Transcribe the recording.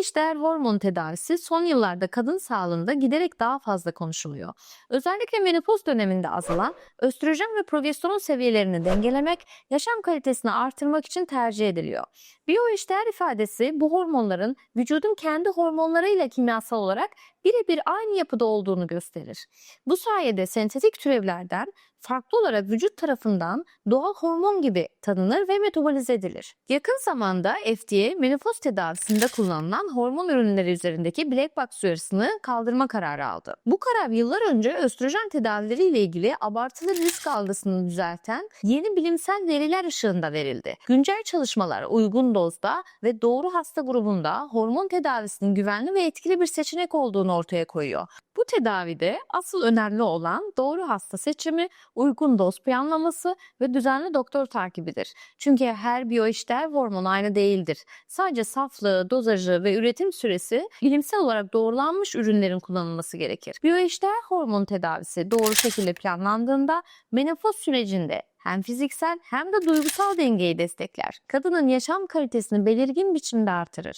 Biyoeşdeğer hormon tedavisi son yıllarda kadın sağlığında giderek daha fazla konuşuluyor. Özellikle menopoz döneminde azalan östrojen ve progesteron seviyelerini dengelemek, yaşam kalitesini artırmak için tercih ediliyor. Biyoeşdeğer ifadesi bu hormonların vücudun kendi hormonlarıyla kimyasal olarak birebir aynı yapıda olduğunu gösterir. Bu sayede sentetik türevlerden farklı olarak vücut tarafından doğal hormon gibi tanınır ve metabolize edilir. Yakın zamanda FDA menopoz tedavisinde kullanılan hormon ürünleri üzerindeki black box uyarısını kaldırma kararı aldı. Bu karar yıllar önce östrojen tedavileriyle ilgili abartılı risk algısını düzelten yeni bilimsel veriler ışığında verildi. Güncel çalışmalar uygun dozda ve doğru hasta grubunda hormon tedavisinin güvenli ve etkili bir seçenek olduğunu ortaya koyuyor. Bu tedavide asıl önemli olan doğru hasta seçimi, uygun doz planlaması ve düzenli doktor takibidir. Çünkü her biyoeşdeğer hormon aynı değildir. Sadece saflığı, dozajı ve üretim süresi bilimsel olarak doğrulanmış ürünlerin kullanılması gerekir. Biyoeşdeğer hormon tedavisi doğru şekilde planlandığında menopoz sürecinde hem fiziksel hem de duygusal dengeyi destekler. Kadının yaşam kalitesini belirgin biçimde artırır.